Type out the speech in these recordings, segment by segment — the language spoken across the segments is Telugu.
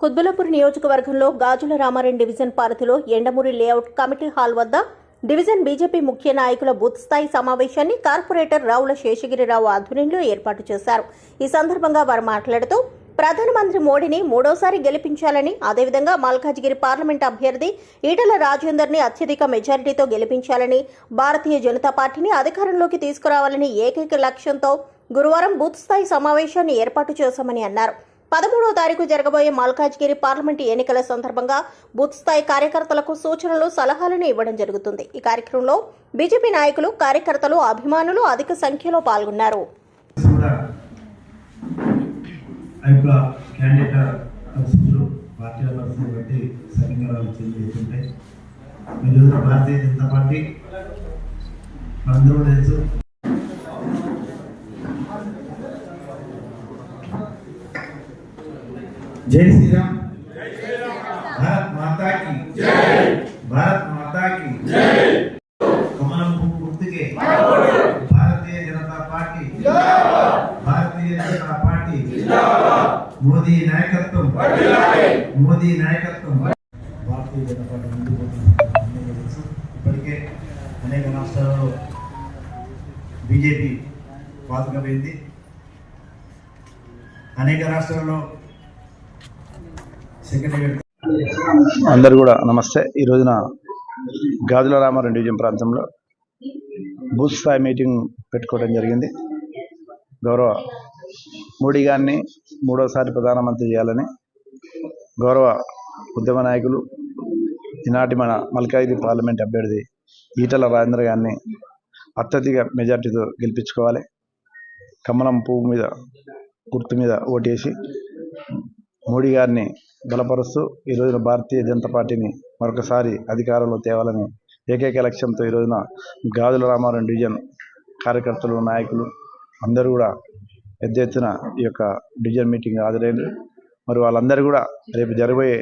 కుద్బులపూర్ నియోజకవర్గంలో గాజుల రామారెడ్డి డివిజన్ పరిధిలో ఎండమూరి లేఅవుట్ కమిటీ హాల్ వద్ద డివిజన్ బీజేపీ ముఖ్య నాయకుల బూత్ స్థాయి సమావేశాన్ని కార్పొరేటర్ రావుల శేషగిరిరావు ఆధ్వర్యంలో ఏర్పాటు చేశారు. ఈ సందర్భంగా వారు మాట్లాడుతూ ప్రధానమంత్రి మోడీని మూడోసారి గెలిపించాలని అదేవిధంగా మల్కాజ్గిరి పార్లమెంట్ అభ్యర్థి ఈటల రాజేందర్ని అత్యధిక మెజారిటీతో గెలిపించాలని భారతీయ జనతా పార్టీని అధికారంలోకి తీసుకురావాలని ఏకైక లక్ష్యంతో గురువారం బూత్ స్థాయి సమావేశాన్ని ఏర్పాటు చేశామని అన్నారు. పదమూడవ తారీఖు జరగబోయే మల్కాజ్గిరి పార్లమెంటు ఎన్నికల సందర్భంగా బూత్ స్థాయి కార్యకర్తలకు సూచనలు సలహాలను ఇవ్వడం జరుగుతుంది. ఈ కార్యక్రమంలో బీజేపీ నాయకులు కార్యకర్తలు అభిమానులు అధిక సంఖ్యలో పాల్గొన్నారు. భారతీయ జనతా పార్టీ మనందరూ తెలుసు జై శ్రీరామ్. భారత్ మాతా కి భారత్ మాతా కి కమలం పువ్వు గుర్తుకే. భారతీయ జనతా పార్టీ. భారతీయ జనతా పార్టీ. మోదీ నాయకత్వం. మోదీ నాయకత్వం. భారతీయ జనతా పార్టీ ముందుకు పోతున్న ఇప్పటికే అనేక రాష్ట్రాలలో బీజేపీ పాతుకపోయింది. అనేక రాష్ట్రాల్లో అందరు కూడా నమస్తే. ఈ రోజున గాజుల రామారెడ్డి డివిజన్ ప్రాంతంలో బూత్ స్థాయి మీటింగ్ పెట్టుకోవడం జరిగింది. గౌరవ మోడీ గారిని మూడోసారి ప్రధానమంత్రి చేయాలని గౌరవ ఉద్యమ నాయకులు ఈనాటి మన మల్కాయిది పార్లమెంట్ అభ్యర్థి ఈటల రాజేంద్ర గారిని అత్యధిక మెజార్టీతో గెలిపించుకోవాలి. కమలం పువ్వు మీద గుర్తు మీద ఓటేసి మోడీ గారిని బలపరుస్తూ ఈ రోజున భారతీయ జనతా పార్టీని మరొకసారి అధికారంలో తేవాలని ఏకైక లక్ష్యంతో ఈ రోజున గాజుల రామారావు డివిజన్ కార్యకర్తలు నాయకులు అందరూ కూడా పెద్ద ఎత్తున ఈ యొక్క డివిజన్ మీటింగ్ హాజరైంది మరి వాళ్ళందరూ కూడా రేపు జరగబోయే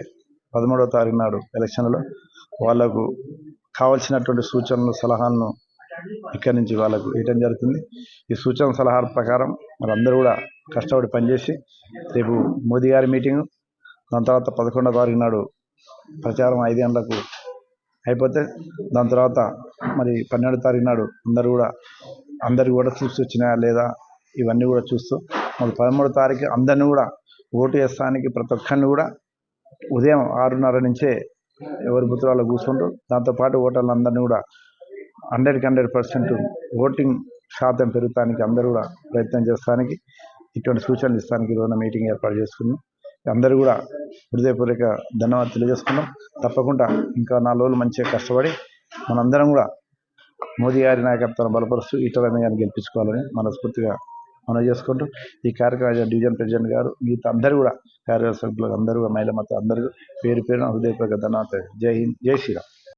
పదమూడవ తారీఖు నాడు ఎలక్షన్లో వాళ్ళకు కావలసినటువంటి సూచనలు సలహాలను ఇక్కడి నుంచి వాళ్ళకు ఇవ్వడం జరుగుతుంది. ఈ సూచన సలహాల ప్రకారం మరి అందరూ కూడా కష్టపడి పనిచేసి రేపు మోదీ గారి మీటింగు దాని తర్వాత పదకొండవ తారీఖు నాడు ప్రచారం ఐదు గంటలకు అయిపోతే దాని తర్వాత మరి పన్నెండో తారీఖు నాడు అందరూ కూడా అందరు కూడా చూసి వచ్చినాయా లేదా ఇవన్నీ కూడా చూస్తూ మరి పదమూడో తారీఖు అందరిని కూడా ఓటు వేస్తానికి ప్రతి ఒక్కరిని కూడా ఉదయం ఆరున్నర నుంచే ఎవరి బుత్రాల్లో కూర్చుంటూ దాంతోపాటు ఓటర్లు అందరినీ కూడా హండ్రెడ్కి హండ్రెడ్ పర్సెంట్ ఓటింగ్ శాతం పెరుగుతానికి అందరూ కూడా ప్రయత్నం చేస్తానికి ఇటువంటి సూచనలు ఇస్తానికి ఈరోజు మీటింగ్ ఏర్పాటు చేసుకున్నాం. అందరూ కూడా హృదయపూర్వక ధన్యవాదాలు తెలియజేసుకున్నాం తప్పకుండా ఇంకా నాలుగు రోజులు మంచిగా కష్టపడి మనందరం కూడా మోదీ గారి నాయకత్వాన్ని బలపరుస్తూ ఈటల గారిని గెలిపించుకోవాలని మనస్ఫూర్తిగా మనం చేసుకుంటూ ఈ కార్యక్రమం డివిజన్ ప్రెసిడెంట్ గారు మిగతా అందరూ కూడా సభ్యులు అందరూ మహిళ మత అందరూ పేరు పేరున హృదయపూర్వక ధన్యవాదాలు. జై హింద్ జై శ్రీరామ్.